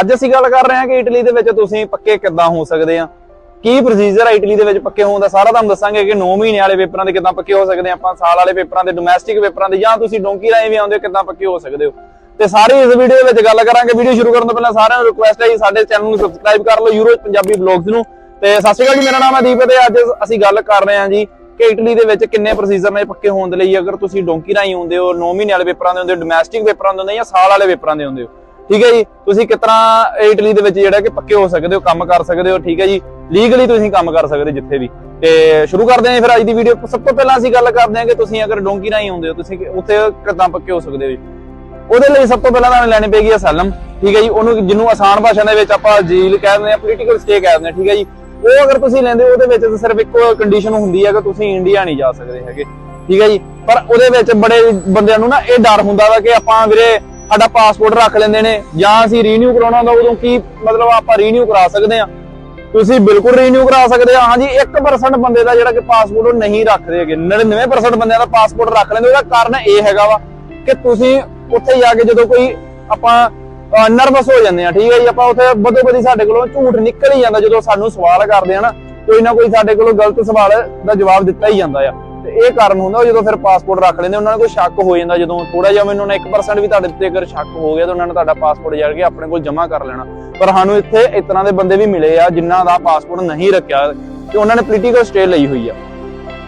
ਅੱਜ ਅਸੀਂ ਗੱਲ ਕਰ ਰਹੇ ਹਾਂ ਕਿ ਇਟਲੀ ਦੇ ਵਿੱਚ ਤੁਸੀਂ ਪੱਕੇ ਕਿੱਦਾਂ ਹੋ ਸਕਦੇ ਆ? ਕੀ ਪ੍ਰੋਸੀਜਰ ਹੈ ਇਟਲੀ ਦੇ ਵਿੱਚ ਪੱਕੇ ਹੋਣ ਦਾ? ਸਾਰਾ ਤੁਹਾਨੂੰ ਦੱਸਾਂਗੇ ਕਿ 9 ਮਹੀਨੇ ਵਾਲੇ ਪੇਪਰਾਂ ਦੇ ਕਿੱਦਾਂ ਪੱਕੇ ਹੋ ਸਕਦੇ ਆਪਾਂ ਸਾਲ ਵਾਲੇ ਪੇਪਰਾਂ ਦੇ ਡੋਮੈਸਟਿਕ ਪੇਪਰਾਂ ਦੇ, ਜਾਂ ਤੁਸੀਂ ਡੋਂਕੀ ਰਾਏ ਵੀ ਆਉਂਦੇ ਕਿੱਦਾਂ ਪੱਕੇ ਹੋ ਸਕਦੇ ਹੋ? ਤੇ ਸਾਰੇ ਇਸ ਵੀਡੀਓ ਦੇ ਵਿੱਚ ਗੱਲ ਕਰਾਂਗੇ। ਵੀਡੀਓ ਸ਼ੁਰੂ ਕਰਨ ਤੋਂ ਪਹਿਲਾਂ ਸਾਰਿਆਂ ਨੂੰ ਰਿਕੁਐਸਟ ਹੈ ਜੀ, ਸਾਡੇ ਚੈਨਲ ਨੂੰ ਸਬਸਕ੍ਰਾਈਬ ਕਰ ਲਓ ਯੂਰੋ ਪੰਜਾਬੀ ਵਲੌਗਸ ਨੂੰ। ਤੇ ਸਤਿ ਸ਼੍ਰੀ ਅਕਾਲ ਜੀ, ਮੇਰਾ ਨਾਮ ਹੈ ਦੀਪ ਤੇ ਅੱਜ ਅਸੀਂ ਗੱਲ ਕਰ ਰਹੇ ਹਾਂ ਜੀ ਕਿ ਇਟਲੀ ਦੇ ਵਿੱਚ ਕਿੰਨੇ ਪ੍ਰੋਸੀਜਰ ਨੇ ਪੱਕੇ ਹੋਣ ਦੇ ਲਈ। ਅਗਰ ਤੁਸੀਂ ਡੋਂਕੀ ਰਾਈ ਹੁੰਦੇ ਹੋ 9 ਮਹੀਨੇ ਵਾਲੇ ਪੇਪਰਾਂ ਦੇ ਹੁੰਦੇ ਹੋ ਡੋਮੈਸਟਿਕ ਪੇਪਰਾਂ ਦੇ ਹੁੰਦੇ ਜਾਂ ਸਾਲ ਵਾਲੇ ਪੇਪਰਾਂ ਦੇ ਹੁੰਦੇ ਹੋ ਠੀਕ ਹੈ ਜੀ? ਤੁਸੀਂ ਕਿਸ ਤਰ੍ਹਾਂ ਇਟਲੀ ਦੇ ਵਿੱਚ ਜਿਹੜਾ ਕਿ ਪੱਕੇ ਹੋ ਸਕਦੇ ਹੋ, ਕੰਮ ਕਰ ਸਕਦੇ ਹੋ, ਠੀਕ ਹੈ ਜੀ? ਲੀਗਲੀ ਤੁਸੀਂ ਕੰਮ ਕਰ ਸਕਦੇ ਜਿੱਥੇ ਵੀ। ਤੇ ਸ਼ੁਰੂ ਕਰਦੇ ਹਾਂ ਫਿਰ ਅੱਜ ਦੀ ਵੀਡੀਓ ਸਭ ਤੋਂ ਪਹਿਲਾਂ ਅਸੀਂ ਗੱਲ ਕਰਦੇ ਹਾਂ ਕਿ ਤੁਸੀਂ ਅਗਰ ਡੋਂਕੀ ਰਾਈ ਹੁੰਦੇ ਹੋ, ਤੁਸੀਂ ਉੱਥੇ ਕਿੱਦਾਂ ਪੱਕੇ ਹੋ ਸਕਦੇ ਹੋ ਜੀ? ਉਹਦੇ ਲਈ ਸਭ ਤੋਂ ਪਹਿਲਾਂ ਤੁਹਾਨੂੰ ਲੈਣੀ ਪਏਗੀ ਅਸਾਲਮ ਠੀਕ ਹੈ ਜੀ? ਉਹਨੂੰ ਜਿਹਨੂੰ ਆਸਾਨ ਭਾਸ਼ਾ ਦੇ ਵਿੱਚ ਆਪਾਂ ਜੀਲ ਕਹਿ ਦਿੰਦੇ ਆ ਪੋਲੀਟੀਕਲ ਸਟੇ ਕਹਿ ਦਿੰਦੇ ਆ ਠੀਕ ਹੈ ਜੀ? ਉਹ ਅਗਰ ਤੁਸੀਂ ਲੈਂਦੇ ਹੋ, ਉਹਦੇ ਵਿੱਚ ਤਾਂ ਸਿਰਫ ਇੱਕੋ ਕੰਡੀਸ਼ਨ ਹੁੰਦੀ ਹੈ ਕਿ ਤੁਸੀਂ ਇੰਡੀਆ ਨਹੀਂ ਜਾ ਸਕਦੇ ਹੈਗੇ, ਠੀਕ ਹੈ ਜੀ? ਪਰ ਉਹਦੇ ਵਿੱਚ ਬੜੇ ਬੰਦਿਆਂ ਨੂੰ ਨਾ ਇਹ ਡਰ ਹੁੰਦਾ ਵਾ ਕਿ ਆਪਾਂ ਵੀਰੇ ਸਾਡਾ ਪਾਸਪੋਰਟ ਰੱਖ ਲੈਂਦੇ ਨੇ, ਜਾਂ ਅਸੀਂ ਰੀਨਿਊ ਕਰਾਉਣਾ ਹੁੰਦਾ, ਉਦੋਂ ਕੀ ਮਤਲਬ ਆਪਾਂ ਰੀਨਿਊ ਕਰਾ ਸਕਦੇ ਆ ਤੁਸੀਂ ਬਿਲਕੁਲ ਰੀਨਿਊ ਕਰਾ ਸਕਦੇ ਆ ਹਾਂਜੀ 1% ਬੰਦੇ ਦਾ ਜਿਹੜਾ ਕਿ ਪਾਸਪੋਰਟ ਉਹ ਨਹੀਂ ਰੱਖਦੇ ਹੈਗੇ। 99% ਬੰਦਿਆਂ ਦਾ ਪਾਸਪੋਰਟ ਰੱਖ ਲੈਂਦੇ, ਉਹਦਾ ਕਾਰਨ ਇਹ ਹੈਗਾ ਵਾ ਕਿ ਤੁਸੀਂ ਉੱਥੇ ਜਾ ਕੇ ਜਦੋਂ ਕੋਈ ਆਪਾਂ ਨਰਵਸ ਹੋ ਜਾਂਦੇ ਆ ਠੀਕ ਹੈ ਜੀ? ਆਪਾਂ ਉੱਥੇ ਬਦੋ ਬਦੀ ਸਾਡੇ ਕੋਲੋਂ ਝੂਠ ਨਿਕਲ ਹੀ ਜਾਂਦਾ ਜਦੋਂ ਸਾਨੂੰ ਸਵਾਲ ਕਰਦੇ ਆ ਨਾ, ਕੋਈ ਨਾ ਕੋਈ ਸਾਡੇ ਕੋਲੋਂ ਗਲਤ ਸਵਾਲ ਦਾ ਜਵਾਬ ਦਿੱਤਾ ਹੀ ਜਾਂਦਾ ਆ। ਤੇ ਇਹ ਕਾਰਨ ਹੁੰਦਾ ਜਦੋਂ ਫਿਰ ਪਾਸਪੋਰਟ ਰੱਖ ਲੈਂਦੇ, ਉਹਨਾਂ ਨੂੰ ਕੋਈ ਸ਼ੱਕ ਹੋ ਜਾਂਦਾ। ਜਦੋਂ ਥੋੜਾ ਜਿਹਾ ਮੈਨੂੰ ਨਾ 1% ਵੀ ਤੁਹਾਡੇ ਤੇ ਅਗਰ ਸ਼ੱਕ ਹੋ ਗਿਆ ਤਾਂ ਉਹਨਾਂ ਨੇ ਤੁਹਾਡਾ ਪਾਸਪੋਰਟ ਜੜ ਕੇ ਆਪਣੇ ਕੋਲ ਜਮ੍ਹਾਂ ਕਰ ਲੈਣਾ। ਪਰ ਸਾਨੂੰ ਇੱਥੇ ਇਸ ਤਰ੍ਹਾਂ ਦੇ ਬੰਦੇ ਵੀ ਮਿਲੇ ਆ ਜਿਨ੍ਹਾਂ ਦਾ ਪਾਸਪੋਰਟ ਨਹੀਂ ਰੱਖਿਆ ਤੇ ਉਹਨਾਂ ਨੇ ਪੋਲੀਟੀਕਲ ਸਟੇ ਲਈ ਹੋਈ ਆ।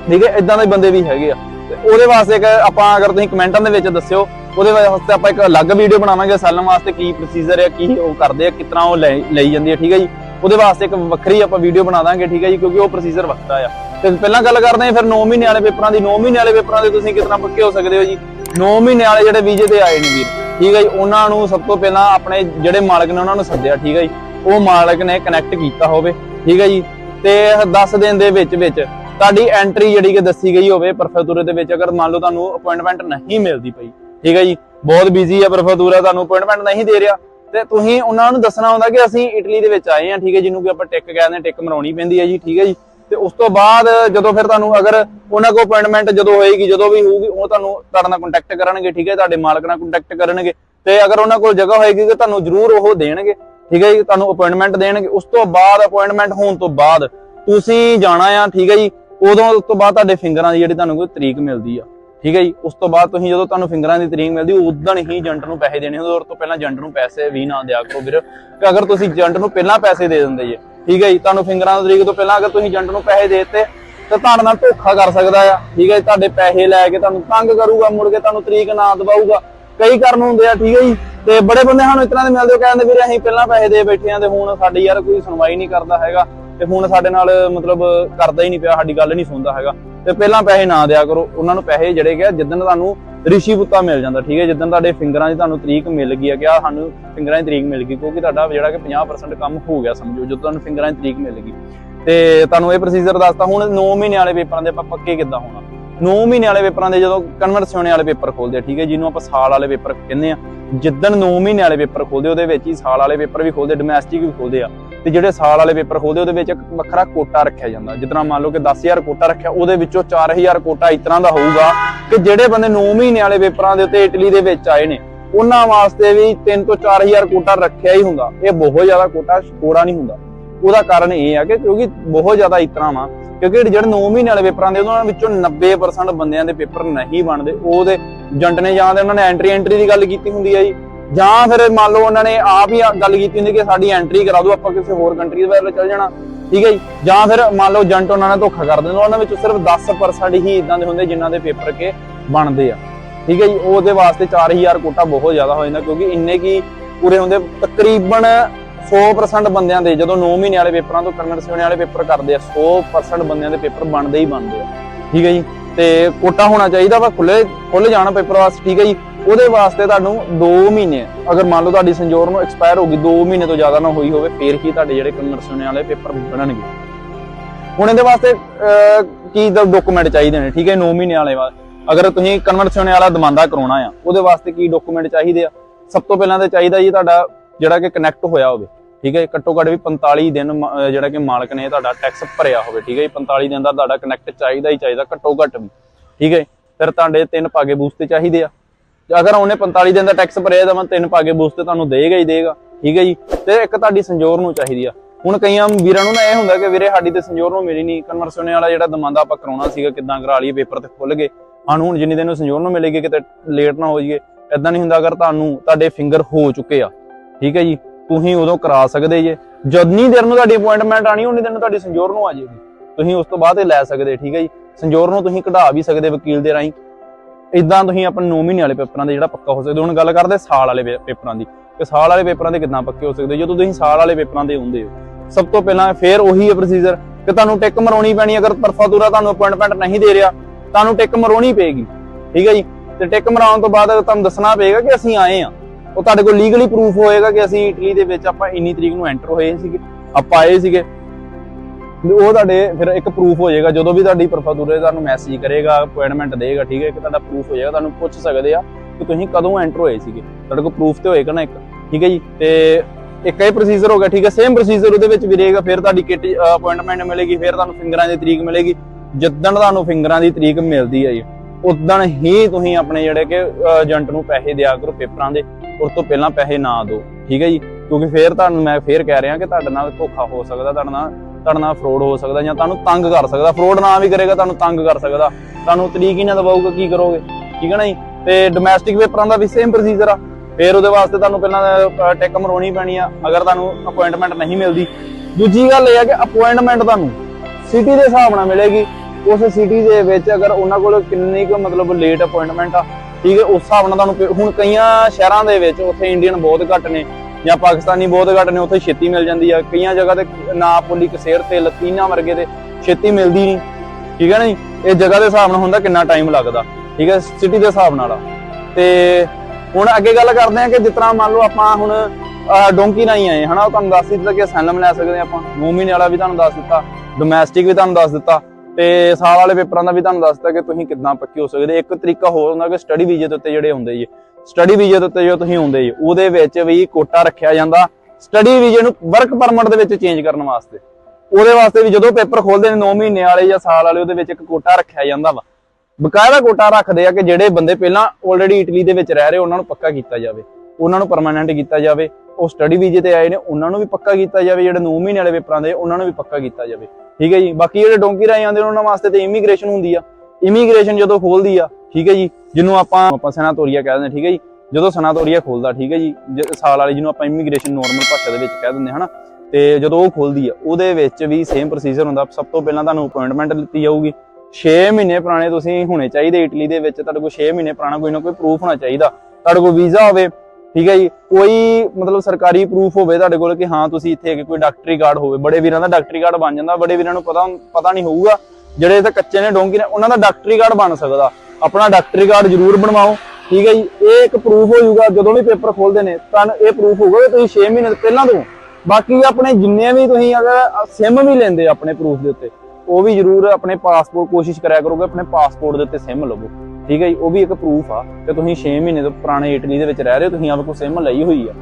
ਠੀਕ ਹੈ ਇਦਾਂ ਦੇ ਬੰਦੇ ਵੀ ਹੈਗੇ ਆ। ਤੇ ਉਹਦੇ ਵਾਸਤੇ ਇੱਕ ਆਪਾਂ ਅਗਰ ਤੁਸੀਂ ਕਮੈਂਟਾਂ ਦੇ ਵਿੱਚ ਦੱਸਿਓ, ਉਹਦੇ ਵਾਸਤੇ ਆਪਾਂ ਇੱਕ ਅਲੱਗ ਵੀਡੀਓ ਬਣਾਵਾਂਗੇ। ਸਾਲਮ ਵਾਸਤੇ ਕੀ ਪ੍ਰੋਸੀਜਰ ਹੈ ਕੀ ਉਹ ਕਰਦੇ ਆ ਕਿਤਨਾ ਉਹ ਲੈ- ਲਈ ਜਾਂਦੀ ਹੈ ਠੀਕ ਹੈ ਜੀ? ਉਹਦੇ ਵਾਸਤੇ ਇੱਕ ਵੱਖਰੀ ਆਪਾਂ ਵੀਡੀਓ ਬਣਾ ਦਾਂਗੇ, ਠੀਕ ਹੈ ਜੀ? ਕਿਉਂਕਿ ਉਹ ਪ੍ਰੋਸੀਜਰ ਵੱਖਰਾ ਆ। ਤੇ ਪਹਿਲਾਂ ਗੱਲ ਕਰਦੇ ਹਾਂ, ਫਿਰ 9 ਮਹੀਨੇ ਵਾਲੇ ਪੇਪਰਾਂ ਦੀ। 9 ਮਹੀਨੇ ਵਾਲੇ ਪੇਪਰਾਂ ਦੇ ਤੁਸੀਂ ਕਿਤਨਾ ਪੱਕੇ ਹੋ ਸਕਦੇ ਹੋ ਜੀ? 9 ਮਹੀਨੇ ਵਾਲੇ ਜਿਹੜੇ ਵੀਜ਼ੇ ਤੇ ਆਏ ਨੇ ਵੀਰ, ਠੀਕ ਹੈ ਜੀ? ਉਹਨਾਂ ਨੂੰ ਸਭ ਤੋਂ ਪਹਿਲਾਂ ਆਪਣੇ ਜਿਹੜੇ ਮਾਲਕ ਨੇ ਉਹਨਾਂ ਨੂੰ ਸੱਦਿਆ, ਠੀਕ ਹੈ ਜੀ? ਉਹ ਮਾਲਕ ਨੇ ਕਨੈਕਟ ਕੀਤਾ ਹੋਵੇ, ਠੀਕ ਹੈ ਜੀ? ਤੇ 10 ਦਿਨ ਦੇ ਵਿੱਚ ਵਿੱਚ ਤੁਹਾਡੀ ਐਂਟਰੀ ਜਿਹੜੀ ਕਿ ਦੱਸੀ ਗਈ ਹੋਵੇ ਪ੍ਰਫੈਕਟੂਰੇ ਦੇ ਵਿੱਚ, ਅਗਰ ਮੰਨ ਲਓ ਤੁਹਾਨੂੰ ਅਪਾਇੰਟਮੈਂਟ ਨਹੀਂ ਮਿਲਦੀ ਪਈ, ਠੀਕ ਹੈ ਜੀ? ਬਹੁਤ ਬਿਜ਼ੀ ਹੈ ਪ੍ਰਫੈਕਟੂਰਾ ਤੁਹਾਨੂੰ ਅਪਾਇੰਟਮੈਂਟ ਨਹੀਂ ਦੇ ਰਿਹਾ। ਤੇ ਤੁਸੀਂ ਉਹਨਾਂ ਨੂੰ ਦੱਸਣਾ ਹੁੰਦਾ ਕਿ ਅਸੀਂ ਇਟਲੀ ਦੇ ਵਿੱਚ ਆਏ ਹਾਂ, ਠੀਕ ਹੈ ਜਿਹਨੂੰ ਕਿ ਆਪਾਂ ਟਿਕ ਕਹਿੰਦੇ ਟਿਕ ਮਰਾਉਣੀ ਪੈਂਦੀ ਹੈ ਜੀ, ਠੀਕ ਹੈ ਜੀ। ਤੇ ਉਸ ਤੋਂ ਬਾਅਦ ਜਦੋਂ ਫਿਰ ਤੁਹਾਨੂੰ ਅਗਰ ਉਹਨਾਂ ਕੋਲ ਅਪਾਇੰਟਮੈਂਟ ਜਦੋਂ ਹੋਏਗੀ, ਜਦੋਂ ਵੀ ਹੋਊਗੀ, ਉਹ ਤੁਹਾਨੂੰ ਤੁਹਾਡੇ ਨਾਲ ਕੰਟੈਕਟ ਕਰਨਗੇ, ਠੀਕ ਹੈ, ਤੁਹਾਡੇ ਮਾਲਕ ਨਾਲ ਕੰਟੈਕਟ ਕਰਨਗੇ। ਤੇ ਅਗਰ ਉਹਨਾਂ ਕੋਲ ਜਗ੍ਹਾ ਹੋਏਗੀ ਤੇ ਤੁਹਾਨੂੰ ਜ਼ਰੂਰ ਉਹ ਦੇਣਗੇ, ਠੀਕ ਹੈ ਜੀ, ਤੁਹਾਨੂੰ ਅਪਾਇੰਟਮੈਂਟ ਦੇਣਗੇ। ਉਸ ਤੋਂ ਬਾਅਦ ਅਪਾਇੰਟਮੈਂਟ ਹੋਣ ਤੋਂ ਬਾਅਦ ਤੁਸੀਂ ਜਾਣਾ ਆ, ਠੀਕ ਹੈ ਜੀ, ਉਦੋਂ ਉਸ ਤੋਂ ਬਾਅਦ ਤੁਹਾਡੇ ਫਿੰਗਰਾਂ ਦੀ ਜਿਹੜੀ ਤੁਹਾਨੂੰ ਕੋਈ ਤਰੀਕ ਮਿਲਦੀ ਆ। ਠੀਕ ਹੈ ਜੀ? ਉਸ ਤੋਂ ਬਾਅਦ ਤੁਸੀਂ ਜਦੋਂ ਤੁਹਾਨੂੰ ਫਿੰਗਰਾਂ ਦੀ ਤਰੀਕ ਮਿਲਦੀ, ਉਦੋਂ ਹੀ ਏਜੰਟ ਨੂੰ ਪੈਸੇ ਦੇਣੇ ਹੁੰਦੇ, ਔਰ ਤੋਂ ਪਹਿਲਾਂ ਏਜੰਟ ਨੂੰ ਪੈਸੇ ਵੀ ਨਾ ਦਿਆ ਕਰੋ ਵੀਰ। ਕਿ ਅਗਰ ਤੁਸੀਂ ਏਜੰਟ ਨੂੰ ਪਹਿਲਾਂ ਪੈਸੇ ਦੇ ਦਿੰਦੇ ਜੇ, ਠੀਕ ਹੈ ਜੀ? ਤੁਹਾਨੂੰ ਫਿੰਗਰਾਂ ਦੀ ਤਰੀਕ ਤੋਂ ਪਹਿਲਾਂ ਅਗਰ ਤੁਸੀਂ ਏਜੰਟ ਨੂੰ ਪੈਸੇ ਦੇ ਦਿੱਤੇ, ਤਾਂ ਤੁਹਾਡੇ ਨਾਲ ਧੋਖਾ ਕਰ ਸਕਦਾ ਆ, ਠੀਕ ਹੈ ਜੀ? ਤੁਹਾਡੇ ਪੈਸੇ ਲੈ ਕੇ ਤੁਹਾਨੂੰ ਤੰਗ ਕਰੂਗਾ, ਮੁੜ ਕੇ ਤੁਹਾਨੂੰ ਤਰੀਕ ਨਾ ਦਵਾਊਗਾ। ਕਈ ਕਾਰਨ ਹੁੰਦੇ ਆ, ਠੀਕ ਹੈ ਜੀ? ਤੇ ਬੜੇ ਬੰਦੇ ਸਾਨੂੰ ਇਸ ਤਰ੍ਹਾਂ ਦੇ ਮਿਲਦੇ ਹੋ ਕਹਿੰਦੇ ਵੀਰੇ ਅਸੀਂ ਪਹਿਲਾਂ ਪੈਸੇ ਦੇ ਬੈਠੇ ਆ, ਤੇ ਹੁਣ ਸਾਡੀ ਯਾਰ ਕੋਈ ਸੁਣਵਾਈ ਨਹੀਂ ਕਰਦਾ ਹੈਗਾ। ਤੇ ਹੁਣ ਸਾਡੇ ਨਾਲ, ਮਤਲਬ, ਕਰਦਾ ਹੀ ਨਹੀਂ ਪਿਆ, ਸਾਡੀ ਗੱਲ ਨਹੀਂ ਸੁਣਦਾ ਹੈਗਾ। ਤੇ ਪਹਿਲਾਂ ਪੈਸੇ ਨਾ ਦਿਆ ਕਰੋ, ਉਹਨਾਂ ਨੂੰ ਪੈਸੇ ਜਿਹੜੇ ਕਿ ਜਿੱਦਣ ਤੁਹਾਨੂੰ ਰਿਸ਼ੀ ਪੁੱਤਾ ਮਿਲ ਜਾਂਦਾ, ਠੀਕ ਹੈ? ਜਿੱਦਣ ਤੁਹਾਡੇ ਫਿੰਗਰਾਂ 'ਚ ਤੁਹਾਨੂੰ ਤਰੀਕ ਮਿਲ ਗਈ ਹੈ ਕਿ ਆ ਸਾਨੂੰ ਫਿੰਗਰਾਂ 'ਚ ਤਰੀਕ ਮਿਲ ਗਈ, ਕਿਉਂਕਿ ਤੁਹਾਡਾ ਜਿਹੜਾ ਕਿ 50% ਕੰਮ ਹੋ ਗਿਆ, ਸਮਝੋ, ਜਦੋਂ ਤੁਹਾਨੂੰ ਫਿੰਗਰਾਂ 'ਚ ਤਰੀਕ ਮਿਲ ਗਈ। ਤੇ ਤੁਹਾਨੂੰ ਇਹ ਪ੍ਰੋਸੀਜਰ ਦੱਸਤਾ, ਹੁਣ 9 ਮਹੀਨੇ ਵਾਲੇ ਪੇਪਰਾਂ ਦੇ ਆਪਾਂ ਪੱਕੇ ਕਿੱਦਾਂ ਹੋਣਾ? 9 ਮਹੀਨੇ ਵਾਲੇ ਪੇਪਰਾਂ ਦੇ ਜਦੋਂ ਕਨਵਰਸਨ ਵਾਲੇ ਪੇਪਰ ਖੋਲਦੇ ਆ, ਠੀਕ ਹੈ ਜਿਹਨੂੰ ਆਪਾਂ ਸਾਲ ਵਾਲੇ ਪੇਪਰ ਕਹਿੰਦੇ ਆ, ਜਿੱਦਣ 9 ਮਹੀਨੇ ਵਾਲੇ ਪੇਪਰ ਖੋਲਦੇ, ਉਹਦੇ ਵਿੱਚ ਹੀ ਸਾਲ ਵਾਲੇ ਪੇਪਰ ਵੀ ਖੋਲਦੇ ਡੋਮੈਸਟਿਕ ਵੀ ਖੋਲਦੇ ਆ, ਤੇ ਜਿਹੜੇ ਸਾਲ ਵਾਲੇ ਪੇਪਰ ਖੋਲਦੇ, ਉਹਦੇ ਵਿੱਚ ਇੱਕ ਵੱਖਰਾ ਕੋਟਾ ਰੱਖਿਆ ਜਾਂਦਾ, ਜਿਤਨਾ ਮੰਨ ਲਓ ਕਿ 10000 ਕੋਟਾ ਰੱਖਿਆ, ਉਹਦੇ ਵਿੱਚੋਂ 4000 ਕੋਟਾ ਇਸ ਤਰ੍ਹਾਂ ਦਾ ਹੋਊਗਾ ਕਿ ਜਿਹੜੇ ਬੰਦੇ 9 ਮਹੀਨੇ ਵਾਲੇ ਪੇਪਰਾਂ ਦੇ ਉੱਤੇ ਇਟਲੀ ਦੇ ਵਿੱਚ ਆਏ ਨੇ, ਉਹਨਾਂ ਵਾਸਤੇ ਵੀ 3 ਤੋਂ 4000 ਕੋਟਾ ਰੱਖਿਆ ਹੀ ਹੁੰਦਾ, ਇਹ ਬਹੁਤ ਜ਼ਿਆਦਾ ਕੋਟਾ ਥੋੜਾ ਨਹੀਂ ਹੁੰਦਾ। ਉਹਦਾ ਕਾਰਨ ਇਹ ਆ ਕਿ ਕਿਉਂਕਿ ਬਹੁਤ ਜ਼ਿਆਦਾ ਇਸ ਤਰ੍ਹਾਂ ਵਾ ਕਿਉਂਕਿ ਜਿਹੜੇ 9 ਮਹੀਨੇ ਵਾਲੇ ਪੇਪਰਾਂ ਦੇ, ਉਹਨਾਂ ਵਿੱਚੋਂ 90% ਬੰਦਿਆਂ ਦੇ ਪੇਪਰ ਨਹੀਂ ਬਣਦੇ। ਉਹਦੇ ਏਜੰਟ ਨੇ ਜਾਂ ਤੇ ਉਹਨਾਂ ਨੇ ਐਂਟਰੀ ਐਂਟਰੀ ਦੀ ਗੱਲ ਕੀਤੀ ਹੁੰਦੀ ਹੈ ਜੀ, ਜਾਂ ਫਿਰ ਮੰਨ ਲਓ ਉਹਨਾਂ ਨੇ ਆਪ ਹੀ ਗੱਲ ਕੀਤੀ ਹੁੰਦੀ ਕਿ ਸਾਡੀ ਐਂਟਰੀ ਕਰਾ ਦਿਓ, ਆਪਾਂ ਕਿਸੇ ਹੋਰ ਕੰਟਰੀ ਦੇ ਵੱਲ ਚੱਲ ਜਾਣਾ। ਠੀਕ ਹੈ ਜੀ? ਜਾਂ ਫਿਰ ਮੰਨ ਲਓ ਏਜੰਟ ਉਹਨਾਂ ਨੇ ਧੋਖਾ ਕਰ ਦਿੰਦਾ, ਉਹਨਾਂ ਵਿੱਚ ਸਿਰਫ 10% ਹੀ ਇਦਾਂ ਦੇ ਹੁੰਦੇ ਜਿਨ੍ਹਾਂ ਦੇ ਪੇਪਰ ਕੇ ਬਣਦੇ ਆ। ਠੀਕ ਹੈ ਜੀ? ਉਹਦੇ ਵਾਸਤੇ 4000 ਕੋਟਾ ਬਹੁਤ ਜ਼ਿਆਦਾ ਹੋ ਜਾਂਦਾ, ਕਿਉਂਕਿ ਇੰਨੇ ਕੀ ਪੂਰੇ ਹੁੰਦੇ, ਤਕਰੀਬਨ 100% ਬੰਦਿਆਂ ਦੇ, ਜਦੋਂ 9 ਮਹੀਨੇ ਵਾਲੇ ਪੇਪਰਾਂ ਤੋਂ ਕਨਵਰਸਨ ਵਾਲੇ ਪੇਪਰ ਕਰਦੇ ਆ 100% ਬੰਦਿਆਂ ਦੇ ਪੇਪਰ ਬਣਦੇ ਹੀ ਬਣਦੇ ਆ। ਠੀਕ ਹੈ ਜੀ? ਤੇ ਕੋਟਾ ਹੋਣਾ ਚਾਹੀਦਾ ਵਾ ਖੁੱਲੇ ਖੁੱਲ ਜਾਣਾ ਪੇਪਰ ਵਾਸਤੇ, ਠੀਕ ਹੈ ਜੀ? ਉਹਦੇ ਵਾਸਤੇ ਤੁਹਾਨੂੰ 2 ਮਹੀਨੇ, ਅਗਰ ਮੰਨ ਲਓ ਤੁਹਾਡੀ ਸੰਜੋਰ ਨੂੰ ਐਕਸਪਾਇਰ ਹੋ ਗਈ 2 ਮਹੀਨੇ ਤੋਂ ਜ਼ਿਆਦਾ ਨਾ ਹੋਈ ਹੋਵੇ, ਫੇਰ ਹੀ ਤੁਹਾਡੇ ਜਿਹੜੇ ਕਨਵਰਸਨ ਵਾਲੇ ਪੇਪਰ ਬਣਨਗੇ। ਹੁਣ ਇਹਦੇ ਵਾਸਤੇ ਕੀ ਡਾਕੂਮੈਂਟ ਚਾਹੀਦੇ ਨੇ, ਠੀਕ ਹੈ? 9 ਮਹੀਨੇ ਵਾਲੇ ਬਾਅਦ ਅਗਰ ਤੁਸੀਂ ਕਨਵਰਸਨ ਵਾਲਾ ਦਮਾਂਦਾ ਕਰਾਉਣਾ ਆ, ਉਹਦੇ ਵਾਸਤੇ ਕੀ ਡਾਕੂਮੈਂਟ ਚਾਹੀਦੇ ਆ? ਸਭ ਤੋਂ ਪਹਿਲਾਂ ਤੇ ਚਾਹੀਦਾ ਜੀ ਤੁਹਾਡਾ ਜਿਹੜਾ ਕਿ ਕਨੈਕਟ ਹੋਇਆ ਹੋਵੇ, ਠੀਕ ਹੈ ਘੱਟੋ ਘੱਟ ਵੀ 45 ਦਿਨ ਜਿਹੜਾ ਕਿ ਮਾਲਕ ਨੇ ਤੁਹਾਡਾ ਟੈਕਸ ਭਰਿਆ ਹੋਵੇ, ਠੀਕ ਹੈ ਜੀ? 45 ਦਿਨ ਦਾ ਤੁਹਾਡਾ ਕਨੈਕਟ ਚਾਹੀਦਾ ਹੀ ਚਾਹੀਦਾ, ਘੱਟੋ ਘੱਟ ਵੀ, ਠੀਕ ਹੈ ਫਿਰ ਤੁਹਾਡੇ ਤਿੰਨ ਪਾਗੇ ਬੂਸਤੇ ਚਾਹੀਦੇ ਆ। ਜੇ ਅਗਰ ਉਹਨੇ 45 ਦਿਨ ਦਾ ਟੈਕਸ ਭਰਿਆ ਤਾਂ ਮੈਂ ਤਿੰਨ ਪਾਗੇ ਬੂਸਤੇ ਤੁਹਾਨੂੰ ਦੇਗਾ ਹੀ ਦੇਗਾ, ਠੀਕ ਹੈ ਜੀ? ਤੇ ਇੱਕ ਤੁਹਾਡੀ ਸੰਜੋਰ ਨੂੰ ਚਾਹੀਦੀ ਆ। ਹੁਣ ਕਈਆਂ ਵੀਰਾਂ ਨੂੰ ਨਾ ਇਹ ਹੁੰਦਾ ਕਿ ਵੀਰੇ ਸਾਡੀ ਤੇ ਸੰਜੋਰ ਨੂੰ ਮਿਲੀ ਨਹੀਂ। ਕਨਵਰਸਨ ਵਾਲਾ ਜਿਹੜਾ ਦਮਾਂਦਾ ਆਪਾਂ ਕਰਾਉਣਾ ਸੀਗਾ ਕਿੱਦਾਂ ਕਰਾ ਲਈਏ ਪੇਪਰ ਤੇ ਖੁੱਲ ਗਏ। ਸਾਨੂੰ ਹੁਣ ਜਿੰਨੀ ਦਿਨ ਨੂੰ ਸੰਜੋਰ ਨੂੰ ਮਿਲੇਗੀ, ਕਿਤੇ ਲੇਟ ਨਾ ਹੋ ਜਾਈਏ। ਇਦਾਂ ਨਹੀਂ ਹੁੰਦਾ ਅਗਰ ਤੁਹਾਨੂੰ ਤੁਹਾਡੇ ਫਿੰਗਰ ਹੋ ਚੁੱਕੇ ਆ। ਠੀਕ ਹੈ ਜੀ? ਤੁਸੀਂ ਉਦੋਂ ਕਰਾ ਸਕਦੇ ਜੇ। ਜਦਨੀ ਦੇਰ ਨੂੰ ਤੁਹਾਡੀ ਅਪਾਇੰਟਮੈਂਟ ਆਣੀ ਉਨੀ ਦਿਨ ਨੂੰ ਤੁਹਾਡੀ ਸੰਜੋਰ ਨੂੰ ਆ ਜਾਏਗੀ। ਤੁਸੀਂ ਉਸ ਤੋਂ ਬਾਅਦ ਇਹ ਲੈ ਸਕਦੇ, ਠੀਕ ਹੈ ਜੀ? ਸੰਜੋਰ ਨੂੰ ਤੁਸੀਂ ਕਢਾ ਵੀ ਸਕਦੇ ਵਕੀਲ ਦੇ ਰਾਹੀਂ। ਇਦਾਂ ਤੁਸੀਂ ਆਪਣੇ 9 ਮਹੀਨੇ ਵਾਲੇ ਪੇਪਰਾਂ ਦੇ ਜਿਹੜਾ ਪੱਕਾ ਹੋ ਸਕਦੇ। ਹੁਣ ਗੱਲ ਕਰਦੇ ਸਾਲ ਵਾਲੇ ਪੇਪਰਾਂ ਦੀ। ਕਿ ਸਾਲ ਵਾਲੇ ਪੇਪਰਾਂ ਦੇ ਕਿੱਦਾਂ ਪੱਕੇ ਹੋ ਸਕਦੇ? ਜਦੋਂ ਤੁਸੀਂ ਸਾਲ ਵਾਲੇ ਪੇਪਰਾਂ ਦੇ ਹੁੰਦੇ ਹੋ, ਸਭ ਤੋਂ ਪਹਿਲਾਂ ਫੇਰ ਉਹੀ ਹੈ ਪ੍ਰੋਸੀਜਰ ਕਿ ਤੁਹਾਨੂੰ ਟਿਕ ਮਰਾਉਣੀ ਪੈਣੀ। ਅਗਰ ਤਰਫਾ ਦੂਰਾ ਤੁਹਾਨੂੰ ਅਪਾਇੰਟਮੈਂਟ ਨਹੀਂ ਦੇ ਰਿਹਾ, ਤੁਹਾਨੂੰ ਟਿਕ ਮਰਾਉਣੀ ਪਏਗੀ। ਠੀਕ ਹੈ ਜੀ? ਤੇ ਟਿਕ ਮਰਾਉਣ ਤੋਂ ਬਾਅਦ ਤੁਹਾਨੂੰ ਦੱਸਣਾ ਪਏਗਾ ਕਿ ਅਸੀਂ ਆਏ ਆ ਉਹ ਤੁਹਾਡੇ ਕੋਲ ਲੀਗਲੀ ਪ੍ਰੂਫ ਹੋਏਗਾ ਕਿ ਅਸੀਂ ਇਟਲੀ ਦੇ ਵਿੱਚ ਆਪਾਂ ਇੰਨੀ ਤਰੀਕ ਨੂੰ ਐਂਟਰ ਹੋਏ ਸੀਗੇ। ਆਪਾਂ ਆਏ ਸੀਗੇ। ਉਹ ਤੁਹਾਡੇ ਫਿਰ ਇੱਕ ਪ੍ਰੂਫ ਹੋ ਜਾਏਗਾ। ਜਦੋਂ ਵੀ ਤੁਹਾਡੀ ਪ੍ਰਫਾਦੂਰੇ ਤੁਹਾਨੂੰ ਮੈਸੇਜ ਕਰੇਗਾ ਅਪਾਇੰਟਮੈਂਟ ਦੇਗਾ, ਠੀਕ ਹੈ? ਕਿ ਤੁਹਾਡਾ ਪ੍ਰੂਫ ਹੋ ਜਾਏਗਾ। ਤੁਹਾਨੂੰ ਪੁੱਛ ਸਕਦੇ ਆ ਕਿ ਤੁਸੀਂ ਕਦੋਂ ਐਂਟਰ ਹੋਏ ਸੀਗੇ। ਤੁਹਾਡੇ ਕੋਲ ਪ੍ਰੂਫ ਤੇ ਹੋਏਗਾ ਨਾ ਇੱਕ। ਠੀਕ ਹੈ ਜੀ? ਤੇ ਇੱਕ ਇਹ ਪ੍ਰੋਸੀਜਰ ਹੋ ਗਿਆ, ਠੀਕ ਹੈ? ਸੇਮ ਪ੍ਰੋਸੀਜਰ ਉਹਦੇ ਵਿੱਚ ਵੀ ਰਹੇਗਾ। ਫਿਰ ਤੁਹਾਡੀ ਕਿਟ ਅਪਾਇੰਟਮੈਂਟ ਮਿਲੇਗੀ। ਫਿਰ ਤੁਹਾਨੂੰ ਫਿੰਗਰਾਂ ਦੀ ਤਰੀਕ ਮਿਲੇਗੀ। ਜਿੱਦਣ ਤੁਹਾਨੂੰ ਫਿੰਗਰਾਂ ਦੀ ਤਰੀਕ ਮਿਲਦੀ ਹੈ ਜੀ, ਉਦਣ ਹੀ ਤੁਸੀਂ ਆਪਣੇ ਜਿਹੜੇ ਕਿ ਏਜੰਟ ਨੂੰ ਪੈਸੇ ਦਿਆ ਕਰੋ ਪੇਪਰਾਂ ਦੇ। ਉਸ ਤੋਂ ਪਹਿਲਾਂ ਪੈਸੇ ਨਾ ਦਿਓ, ਠੀਕ ਹੈ ਜੀ? ਕਿਉਂਕਿ ਫਿਰ ਤੁਹਾਨੂੰ ਮੈਂ ਫੇਰ ਕਹਿ ਰਿਹਾ ਕਿ ਤੁਹਾਡੇ ਨਾਲ ਧੋਖਾ ਹੋ ਸਕਦਾ, ਤੁਹਾਡੇ ਨਾਲ ਤੁਹਾਡੇ ਨਾਲ ਫਰੋਡ ਹੋ ਸਕਦਾ ਜਾਂ ਤੁਹਾਨੂੰ ਤੰਗ ਕਰ ਸਕਦਾ। ਫਰੋਡ ਨਾ ਵੀ ਕਰੇਗਾ, ਤੁਹਾਨੂੰ ਤੰਗ ਕਰ ਸਕਦਾ। ਤੁਹਾਨੂੰ ਤਰੀਕ ਹੀ ਨਾ ਦਵਾਊਗਾ, ਕੀ ਕਰੋਗੇ? ਠੀਕ ਹੈ ਨਾ ਜੀ? ਤੇ ਡੋਮੈਸਟਿਕ ਪੇਪਰਾਂ ਦਾ ਵੀ ਸੇਮ ਪ੍ਰੋਸੀਜਰ ਆ। ਫਿਰ ਉਹਦੇ ਵਾਸਤੇ ਤੁਹਾਨੂੰ ਪਹਿਲਾਂ ਟਿਕ ਮਰਾਉਣੀ ਪੈਣੀ ਆ, ਅਗਰ ਤੁਹਾਨੂੰ ਅਪਾਇੰਟਮੈਂਟ ਨਹੀਂ ਮਿਲਦੀ। ਦੂਜੀ ਗੱਲ ਇਹ ਆ ਕਿ ਅਪਾਇੰਟਮੈਂਟ ਤੁਹਾਨੂੰ ਸਿਟੀ ਦੇ ਹਿਸਾਬ ਨਾਲ ਮਿਲੇਗੀ। ਉਸ ਸਿਟੀ ਦੇ ਵਿੱਚ ਅਗਰ ਉਹਨਾਂ ਕੋਲ ਕਿੰਨੀ ਕੁ ਮਤਲਬ ਲੇਟ ਅਪਾਇੰਟਮੈਂਟ ਆ ਠੀਕ ਹੈ, ਉਸ ਹਿਸਾਬ ਨਾਲ ਤੁਹਾਨੂੰ ਹੁਣ ਕਈਆਂ ਸ਼ਹਿਰਾਂ ਦੇ ਵਿੱਚ ਉੱਥੇ ਇੰਡੀਅਨ ਬਹੁਤ ਘੱਟ ਨੇ ਜਾਂ ਪਾਕਿਸਤਾਨੀ ਬਹੁਤ ਘੱਟ ਨੇ, ਉੱਥੇ ਛੇਤੀ ਮਿਲ ਜਾਂਦੀ ਆ। ਕਈਆਂ ਜਗ੍ਹਾ ਤੇ ਨਾ ਪੁਲੀ ਕਸੇਰ ਤੇ, ਲਤੀਨਾ ਵਰਗੇ ਤੇ ਛੇਤੀ ਮਿਲਦੀ ਨਹੀਂ। ਠੀਕ ਹੈ ਨਾ ਜੀ? ਇਹ ਜਗ੍ਹਾ ਦੇ ਹਿਸਾਬ ਨਾਲ ਹੁੰਦਾ ਕਿੰਨਾ ਟਾਈਮ ਲੱਗਦਾ। ਠੀਕ ਹੈ ਸਿਟੀ ਦੇ ਹਿਸਾਬ ਨਾਲ ਤੇ ਹੁਣ ਅੱਗੇ ਗੱਲ ਕਰਦੇ ਆ ਕਿ ਜਿਸ ਤਰ੍ਹਾਂ ਮੰਨ ਲਓ ਆਪਾਂ ਹੁਣ ਡੋਂਕੀ ਨਹੀਂ ਆਏ ਹਨਾ? ਤੁਹਾਨੂੰ ਦੱਸ ਦਿੱਤਾ ਕਿ ਅਸਾਈਲਮ ਲੈ ਸਕਦੇ ਆ ਆਪਾਂ। 9 ਮਹੀਨੇ ਵਾਲਾ ਵੀ ਤੁਹਾਨੂੰ ਦੱਸ ਦਿੱਤਾ। ਡੋਮੈਸਟਿਕ ਵੀ ਤੁਹਾਨੂੰ ਦੱਸ ਦਿੱਤਾ। ਤੇ ਸਾਲ ਵਾਲੇ ਪੇਪਰਾਂ ਦਾ ਵੀ ਤੁਹਾਨੂੰ ਦੱਸ ਕਿ ਤੁਸੀਂ ਕਿੱਦਾਂ ਪੱਕੇ ਹੋ ਸਕਦੇ। ਇੱਕ ਤਰੀਕਾ ਹੋਰ ਹੁੰਦਾ ਕਿ ਸਟੱਡੀ ਵੀਜ਼ੇ ਦੇ ਉੱਤੇ ਜਿਹੜੇ ਹੁੰਦੇ ਜੀ ਸਟੱਡੀ ਵੀਜ਼ੇ ਦੇ ਉੱਤੇ ਜੋ ਤੁਸੀਂ ਹੁੰਦੇ ਜੀ, ਉਹਦੇ ਵਿੱਚ ਵੀ ਕੋਟਾ ਰੱਖਿਆ ਜਾਂਦਾ। ਸਟੱਡੀ ਵੀਜ਼ੇ ਨੂੰ ਵਰਕ ਪਰਮਿਟ ਦੇ ਵਿੱਚ ਚੇਂਜ ਕਰਨ ਵਾਸਤੇ। ਉਹਦੇ ਵਾਸਤੇ ਵੀ ਜਦੋਂ ਪੇਪਰ ਖੋਲਦੇ ਨੇ 9 ਮਹੀਨੇ ਵਾਲੇ ਜਾਂ ਸਾਲ ਵਾਲੇ, ਉਹਦੇ ਵਿੱਚ ਇੱਕ ਕੋਟਾ ਰੱਖਿਆ ਜਾਂਦਾ ਵਾ। ਬਕਾਇਦਾ ਕੋਟਾ ਰੱਖਦੇ ਆ ਕਿ ਜਿਹੜੇ ਬੰਦੇ ਪਹਿਲਾਂ ਆਲਰੇਡੀ ਇਟਲੀ ਦੇ ਵਿੱਚ ਰਹਿ ਰਹੇ, ਉਹਨਾਂ ਨੂੰ ਪੱਕਾ ਕੀਤਾ ਜਾਵੇ। ਉਹਨਾਂ ਨੂੰ ਪਰਮਾਨੈਂਟ ਕੀਤਾ ਜਾਵੇ। ਉਹ ਸਟੱਡੀ ਵੀਜ਼ੇ ਤੇ ਆਏ ਨੇ, ਉਹਨਾਂ ਨੂੰ ਵੀ ਪੱਕਾ ਕੀਤਾ ਜਾਵੇ, ਜਿਹੜੇ 9 ਮਹੀਨੇ ਵਾਲੇ ਪੇਪਰਾਂ ਦੇ, ਉਹਨਾਂ ਨੂੰ ਵੀ ਪੱਕਾ ਕੀਤਾ ਜਾਵੇ। ਠੀਕ ਹੈ ਜੀ? ਬਾਕੀ ਜਿਹੜੇ ਡੋਂਕੀ ਰਾਈ ਆਉਂਦੇ ਉਹਨਾਂ ਵਾਸਤੇ ਤੇ ਇਮੀਗ੍ਰੇਸ਼ਨ ਹੁੰਦੀ ਆ। ਇਮੀਗ੍ਰੇਸ਼ਨ ਜਦੋਂ ਖੋਲਦੀ ਆ, ਠੀਕ ਹੈ ਜੀ? ਜਿਹਨੂੰ ਆਪਾਂ ਆਪਾਂ ਸੈਨਾਟੋਰੀਆ ਕਹਿ ਦਿੰਦੇ ਠੀਕ ਹੈ ਜੀ? ਜਦੋਂ ਸੈਨਾਟੋਰੀਆ ਖੋਲਦਾ, ਠੀਕ ਹੈ ਜੀ? ਸਾਲ ਵਾਲੀ ਜਿਹਨੂੰ ਆਪਾਂ ਇਮੀਗ੍ਰੇਸ਼ਨ ਨਾਰਮਲ ਭਾਸ਼ਾ ਦੇ ਵਿੱਚ ਕਹਿ ਦਿੰਦੇ ਹਨਾ? ਤੇ ਜਦੋਂ ਉਹ ਖੋਲਦੀ ਆ, ਉਹਦੇ ਵਿੱਚ ਵੀ ਸੇਮ ਪ੍ਰੋਸੀਜਰ ਹੁੰਦਾ। ਸਭ ਤੋਂ ਪਹਿਲਾਂ ਤੁਹਾਨੂੰ ਅਪਾਇੰਟਮੈਂਟ ਲਿੱਤੀ ਜਾਊਗੀ। 6 ਮਹੀਨੇ ਪੁਰਾਣੇ ਤੁਸੀਂ ਹੋਣੇ ਚਾਹੀਦੇ ਇਟਲੀ ਦੇ ਵਿੱਚ। ਤੁਹਾਡੇ ਕੋਲ 6 ਮਹੀਨੇ ਪੁਰਾਣਾ ਕੋਈ ਨਾ ਕੋਈ ਪ੍ਰੂਫ ਹੋਣਾ ਚਾਹੀਦਾ। ਤੁਹਾਡੇ ਕੋਲ ਵੀਜ਼ਾ ਹੋਵੇ ਠੀਕ ਹੈ ਜੀ? ਕੋਈ ਮਤਲਬ ਸਰਕਾਰੀ ਪ੍ਰੂਫ ਹੋਵੇ ਤੁਹਾਡੇ ਕੋਲ ਕਿ ਹਾਂ, ਤੁਸੀਂ ਇੱਥੇ ਹੈਗੇ, ਕੋਈ ਡਾਕਟਰੀ ਕਾਰਡ ਹੋਵੇ। ਬੜੇ ਵੀਰਾਂ ਦਾ ਡਾਕਟਰੀ ਕਾਰਡ ਬਣ ਜਾਂਦਾ, ਬੜੇ ਵੀਰਾਂ ਨੂੰ ਪਤਾ ਪਤਾ ਨਹੀਂ ਹੋਊਗਾ। ਜਿਹੜੇ ਤਾਂ ਕੱਚੇ ਨੇ ਡੋਂਕੀ ਨੇ, ਉਹਨਾਂ ਦਾ ਡਾਕਟਰੀ ਕਾਰਡ ਬਣ ਸਕਦਾ। ਆਪਣਾ ਡਾਕਟਰੀ ਕਾਰਡ ਜ਼ਰੂਰ ਬਣਵਾਓ। ਠੀਕ ਹੈ ਜੀ? ਇਹ ਇੱਕ ਪ੍ਰੂਫ ਹੋ ਜਾਊਗਾ, ਜਦੋਂ ਵੀ ਪੇਪਰ ਖੋਲਦੇ ਨੇ, ਤਾਂ ਇਹ ਪ੍ਰੂਫ ਹੋਊਗਾ ਕਿ ਤੁਸੀਂ 6 ਮਹੀਨੇ ਪਹਿਲਾਂ ਤੋਂ ਬਾਕੀ ਆਪਣੇ ਜਿੰਨੇ ਵੀ ਤੁਸੀਂ ਅਗਰ ਸਿਮ ਵੀ ਲੈਂਦੇ ਆਪਣੇ ਪ੍ਰੂਫ ਦੇ ਉੱਤੇ, ਉਹ ਵੀ ਜ਼ਰੂਰ ਆਪਣੇ ਪਾਸਪੋਰਟ ਕੋਸ਼ਿਸ਼ ਕਰਿਆ ਕਰੋਗੇ, ਆਪਣੇ ਪਾਸਪੋਰਟ ਦੇ ਉੱਤੇ ਸਿਮ ਲਵੋ ਠੀਕ ਹੈ ਜੀ ਉਹ ਵੀ ਇੱਕ ਪ੍ਰੂਫ ਆ ਕਿ ਤੁਸੀਂ 6 ਮਹੀਨੇ ਤੋਂ ਪੁਰਾਣੇ ਇਟਲੀ ਦੇ ਵਿੱਚ ਰਹਿ ਰਹੇ ਹੋ ਤੁਸੀਂ ਆਪ ਕੋ ਸਿਮ ਲਈ ਹੋਈ ਆ।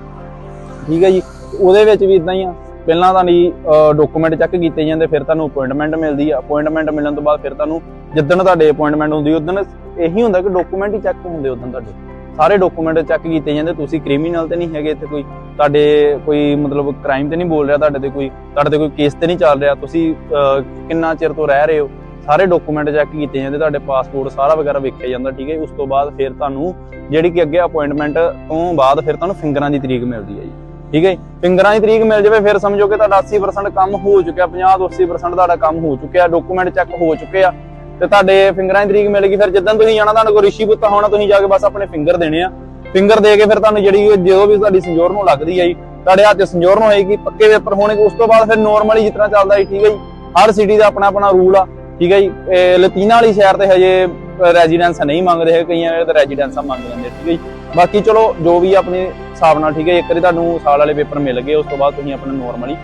ਠੀਕ ਹੈ ਜੀ ਉਹਦੇ ਵਿੱਚ ਵੀ ਇਦਾਂ ਹੀ ਆ। ਪਹਿਲਾਂ ਤੁਹਾਨੂੰ ਡਾਕੂਮੈਂਟ ਚੈੱਕ ਕੀਤੇ ਜਾਂਦੇ ਫਿਰ ਤੁਹਾਨੂੰ ਅਪਾਇੰਟਮੈਂਟ ਮਿਲਦੀ ਆ। ਅਪਾਇੰਟਮੈਂਟ ਮਿਲਣ ਤੋਂ ਬਾਅਦ ਫਿਰ ਤੁਹਾਨੂੰ ਜਿੱਦਣ ਤੁਹਾਡੇ ਅਪਾਇੰਟਮੈਂਟ ਹੁੰਦੀ ਉਦੋਂ ਇਹੀ ਹੁੰਦਾ ਕਿ ਡਾਕੂਮੈਂਟ ਹੀ ਚੈੱਕ ਹੁੰਦੇ ਉਦੋਂ ਤੁਹਾਡੇ। ਸਾਰੇ ਡਾਕੂਮੈਂਟ ਚੈੱਕ ਕੀਤੇ ਜਾਂਦੇ ਤੁਸੀਂ ਕ੍ਰਿਮੀਨਲ ਤੇ ਨਹੀਂ ਹੈਗੇ ਇੱਥੇ ਕੋਈ। ਤੁਹਾਡੇ ਕੋਈ ਮਤਲਬ ਕ੍ਰਾਈਮ ਤੇ ਨਹੀਂ ਬੋਲ ਰਿਹਾ ਤੁਹਾਡੇ ਤੇ ਕੋਈ ਤੁਹਾਡੇ ਤੇ ਕੋਈ ਕੇਸ ਤੇ ਨਹੀਂ ਚੱਲ ਰਿਹਾ। ਤੁਸੀਂ ਅਹ, ਕਿੰਨਾ ਚਿਰ ਤੋਂ ਰਹਿ ਰਹੇ ਹੋ? ਸਾਰੇ ਡਾਕੂਮੈਂਟ ਚੈੱਕ ਕੀਤੇ ਜਾਂਦੇ, ਤੁਹਾਡੇ ਪਾਸਪੋਰਟ ਸਾਰਾ ਵਗੈਰਾ ਵੇਖਿਆ ਜਾਂਦਾ, ਠੀਕ ਹੈ ਉਸ ਤੋਂ ਬਾਅਦ ਫਿਰ ਤੁਹਾਨੂੰ ਜਿਹੜੀ ਕਿ ਅੱਗੇ ਅਪਾਇੰਟਮੈਂਟ ਤੋਂ ਬਾਅਦ ਫਿਰ ਤੁਹਾਨੂੰ ਫਿੰਗਰਾਂ ਦੀ ਤਰੀਕ ਮਿਲਦੀ ਹੈ ਜੀ। ਠੀਕ ਹੈ ਫਿੰਗਰਾਂ ਦੀ ਤਰੀਕ ਮਿਲ ਜਾਵੇ, ਫਿਰ ਸਮਝੋ ਕਿ ਤੁਹਾਡਾ 80% ਕੰਮ ਹੋ ਚੁੱਕਿਆ 50 ਤੋਂ 80% ਤੁਹਾਡਾ ਕੰਮ ਹੋ ਚੁੱਕਿਆ ਡਾਕੂਮੈਂਟ ਚੈੱਕ ਹੋ ਚੁੱਕੇ ਆ। ਤੇ ਤੁਹਾਡੇ ਫਿੰਗਰਾਂ ਦੀ ਤਰੀਕ ਮਿਲ ਗਈ, ਫਿਰ ਜਦੋਂ ਤੁਸੀਂ ਜਾਣਾ ਤੁਹਾਨੂੰ ਕੋਈ ਰਿਸ਼ੀ ਪੁੱਤ ਹੋਣਾ, ਤੁਸੀਂ ਜਾ ਕੇ ਬਸ ਆਪਣੇ ਫਿੰਗਰ ਦੇਣੇ ਆ। ਫਿੰਗਰ ਦੇ ਕੇ ਫਿਰ ਤੁਹਾਨੂੰ ਜਿਹੜੀ ਜਦੋਂ ਵੀ ਤੁਹਾਡੀ ਸੰਜੋਰ ਨੂੰ ਲੱਗਦੀ ਆ ਜੀ, ਤੁਹਾਡੇ ਹੱਥ 'ਚ ਸੰਜੋਰ ਨੂੰ ਹੋਏਗੀ, ਪੱਕੇ ਪੇਪਰ ਹੋਣਗੇ, ਉਸ ਤੋਂ ਬਾਅਦ ਫਿਰ ਨਾਰਮਲੀ ਜਿਸ ਤਰ੍ਹਾਂ ਚੱਲਦਾ ਜੀ, ਠੀਕ ਹੈ ਜੀ? ਹਰ ਸਿਟੀ ਦਾ ਆਪਣਾ ਆਪਣਾ ਰੂਲ ਆ। ਠੀਕ ਹੈ ਜੀ, ਇਹ ਲਤੀਨਾ ਵਾਲੀ ਸ਼ਹਿਰ ਤੇ ਹਜੇ ਰੈਜ਼ੀਡੈਂਸ ਨਹੀਂ ਮੰਗਦੇ ਹੈ ਕਈਆਂ ਦੇ ਤਾਂ ਰੈਜ਼ੀਡੈਂਸਾਂ ਮੰਗ ਲੈਂਦੇ ਠੀਕ ਹੈ ਜੀ। ਬਾਕੀ ਚਲੋ, ਜੋ ਵੀ ਆਪਣੇ ਹਿਸਾਬ ਨਾਲ, ਠੀਕ ਹੈ ਇੱਕ ਵਾਰੀ ਤੁਹਾਨੂੰ ਸਾਲ ਵਾਲੇ ਪੇਪਰ ਮਿਲ ਗਏ, ਉਸ ਤੋਂ ਬਾਅਦ ਤੁਸੀਂ ਆਪਣਾ ਨੋਰਮਲੀ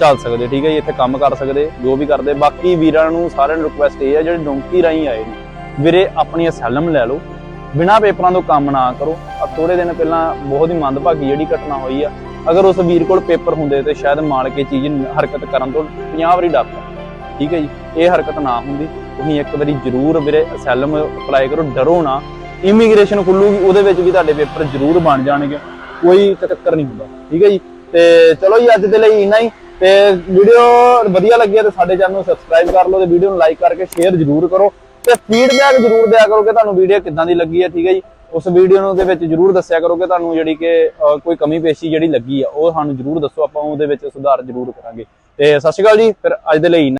ਚੱਲ ਸਕਦੇ, ਠੀਕ ਹੈ ਜੀ, ਇੱਥੇ ਕੰਮ ਕਰ ਸਕਦੇ, ਜੋ ਵੀ ਕਰਦੇ। ਬਾਕੀ ਵੀਰਾਂ ਨੂੰ ਸਾਰਿਆਂ ਨੂੰ ਰਿਕੁਐਸਟ ਇਹ ਹੈ ਜਿਹੜੇ ਡੋਂਕੀ ਰਾਹੀਂ ਆਏ ਨੇ, ਵੀਰੇ ਆਪਣੀ ਅਸੈਲਮ ਲੈ ਲਓ। ਬਿਨਾਂ ਪੇਪਰਾਂ ਤੋਂ ਕੰਮ ਨਾ ਕਰੋ। ਆ ਥੋੜੇ ਦਿਨ ਪਹਿਲਾਂ ਬਹੁਤ ਹੀ ਮੰਦਭਾਗੀ ਜਿਹੜੀ ਘਟਨਾ ਹੋਈ ਆ। ਅਗਰ ਉਸ ਵੀਰ ਕੋਲ ਪੇਪਰ ਹੁੰਦੇ ਤੇ ਸ਼ਾਇਦ ਮਾਲ ਕੇ ਚੀਜ਼ ਹਰਕਤ ਕਰਨ ਤੋਂ 50 ਵਾਰੀ ਡਰਦਾ। ਠੀਕ ਹੈ ਜੀ, ਇਹ ਹਰਕਤ ਨਾ ਹੁੰਦੀ। ਤੁਸੀਂ ਇੱਕ ਵਾਰੀ ਜ਼ਰੂਰ ਵੀਰੇ ਅਸੈਲਮ ਅਪਲਾਈ ਕਰੋ, ਡਰੋ ਨਾ। ਇਮੀਗ੍ਰੇਸ਼ਨ ਖੁੱਲੂਗੀ ਉਹਦੇ ਵਿੱਚ ਵੀ ਤੁਹਾਡੇ ਪੇਪਰ ਜ਼ਰੂਰ ਬਣ ਜਾਣਗੇ। ਕੋਈ ਚੱਕਰ ਨਹੀਂ ਹੁੰਦਾ, ਠੀਕ ਹੈ ਜੀ। ਤੇ ਚਲੋ ਜੀ, ਅੱਜ ਦੇ ਲਈ ਇੰਨਾ ਹੀ। ਤੇ ਵੀਡੀਓ ਵਧੀਆ ਲੱਗੀ ਹੈ ਸਾਡੇ ਚੈਨਲ ਨੂੰ ਸਬਸਕ੍ਰਾਈਬ ਕਰ ਲਓ ਤੇ ਵੀਡੀਓ ਨੂੰ ਲਾਈਕ ਕਰਕੇ ਸ਼ੇਅਰ ਜ਼ਰੂਰ ਕਰੋ। ਤੇ ਫੀਡਬੈਕ ਜ਼ਰੂਰ ਦਿਆ ਕਰੋ ਕਿ ਤੁਹਾਨੂੰ ਵੀਡੀਓ ਕਿੱਦਾਂ ਦੀ ਲੱਗੀ ਹੈ, ਠੀਕ ਹੈ ਜੀ। ਉਸ ਵੀਡੀਓ ਨੂੰ ਦੇ ਵਿੱਚ ਜ਼ਰੂਰ ਦੱਸਿਆ ਕਰੋ ਕਿ ਤੁਹਾਨੂੰ ਜਿਹੜੀ ਕਿ ਕੋਈ ਕਮੀ ਪੇਸ਼ੀ ਜਿਹੜੀ ਲੱਗੀ ਆ ਉਹ ਸਾਨੂੰ ਜ਼ਰੂਰ ਦੱਸੋ, ਆਪਾਂ ਉਹਦੇ ਵਿੱਚ ਸੁਧਾਰ ਜ਼ਰੂਰ ਕਰਾਂਗੇ। ਤੇ ਸਤਿ ਸ਼੍ਰੀ ਅਕਾਲ ਜੀ, ਫਿਰ ਅੱਜ ਦੇ ਲਈ ਇੰਨਾ